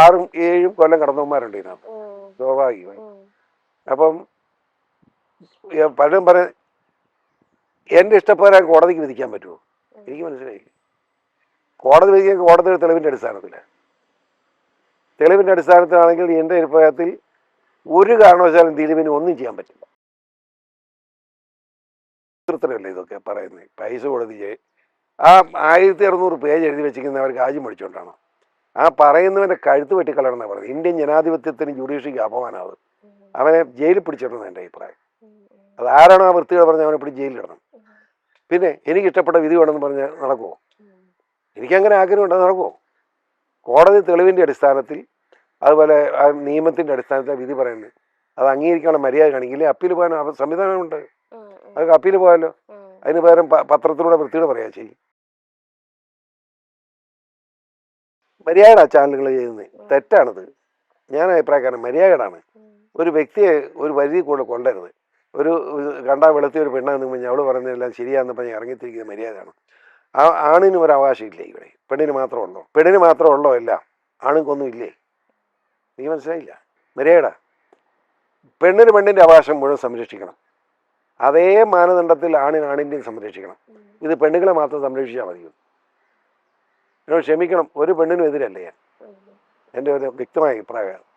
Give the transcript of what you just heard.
ആറും ഏഴും കൊല്ലം കടന്നവന്മാരുണ്ട് ഇതിനകത്ത്. സ്വാഭാവികമായി. അപ്പം പലരും പറ എന്റെ ഇഷ്ടപ്രകാരം കോടതിക്ക് വിധിക്കാൻ പറ്റുമോ എനിക്ക് മനസ്സിലായി. കോടതി വിധിക്കാൻ കോടതിയുടെ തെളിവിന്റെ അടിസ്ഥാനത്തിൽ. തെളിവിന്റെ അടിസ്ഥാനത്തിലാണെങ്കിൽ എന്റെ അഭിപ്രായത്തിൽ ഒരു കാരണവശാലും ദിലീപിന് ഒന്നും ചെയ്യാൻ പറ്റില്ല. ഇത്രയല്ലേ ഇതൊക്കെ പറയുന്നത്? പൈസ കൊടുത്ത് ആ ആയിരത്തി അറുന്നൂറ് പേജ് എഴുതി വെച്ചിരിക്കുന്നവർക്ക് ആദ്യം പഠിച്ചുകൊണ്ടാണ് ആ പറയുന്നവന്റെ കഴുത്ത് വെട്ടിക്കളയണം എന്നാണ് പറയുന്നത് ഇന്ത്യൻ ജനാധിപത്യത്തിന് ജുഡീഷ്യക്ക് അപമാനമാവും അവനെ ജയിലിൽ പിടിച്ചിടണം എന്റെ അഭിപ്രായം. അത് ആരാണോ ആ വൃത്തികൾ പറഞ്ഞ അവനെ പിടിച്ച് ജയിലിലിടണം. പിന്നെ എനിക്ക് ഇഷ്ടപ്പെട്ട വിധി വേണമെന്ന് പറഞ്ഞാൽ നടക്കുമോ എനിക്കങ്ങനെ ആഗ്രഹമുണ്ട് അത് നടക്കുമോ കോടതി തെളിവിന്റെ അടിസ്ഥാനത്തിൽ അതുപോലെ ആ നിയമത്തിന്റെ അടിസ്ഥാനത്തിൽ വിധി പറയുന്നത്. അത് അംഗീകരിക്കാനുള്ള മര്യാദ കാണിക്കില്ല? അപ്പീൽ പോകാൻ അവ- സംവിധാനമുണ്ട്. അതൊക്കെ അപ്പീൽ പോകാമല്ലോ. അതിന് പകരം പത്രത്തിലൂടെ വൃത്തിയോട് പറയാ ചെയ്യും. മര്യാദ ചാനലുകൾ ചെയ്യുന്നത് തെറ്റാണത്. ഞാൻ അഭിപ്രായക്കാരൻ മര്യാദയാണ്. ഒരു വ്യക്തിയെ ഒരു പരിധി കൂടെ കൊണ്ടരുത്. ഒരു കണ്ടാ വെളുത്തിയ ഒരു പെണ്ണാന്ന് പറഞ്ഞാൽ അവൾ പറയുന്നതെല്ലാം ശരിയാന്ന് പറഞ്ഞ് ഇറങ്ങിത്തിരിക്കുന്ന മര്യാദയാണ്. ആ ആണിന് ഒരു അവകാശമില്ലേ ഇവിടെ? പെണ്ണിന് മാത്രമേ ഉള്ളൂ പെണ്ണിന് മാത്രമേ ഉള്ളോ അല്ല ആണുങ്ങൾക്കൊന്നും ഇല്ലേ? നീ മനസ്സിലായില്ല. മര്യാദ. പെണ്ണിന് പെണ്ണിന്റെ അവകാശം മുഴുവൻ സംരക്ഷിക്കണം. അതേ മാനദണ്ഡത്തിൽ ആണിന് ആണിന്റെയും സംരക്ഷിക്കണം. ഇത് പെണ്ണുങ്ങളെ മാത്രം സംരക്ഷിച്ചാൽ മതിയോ? എന്നോട് ക്ഷമിക്കണം. ഒരു പെണ്ണിനും എതിരല്ലേ ഞാൻ. എന്റെ ഒരു വ്യക്തമായ അഭിപ്രായമാണ്.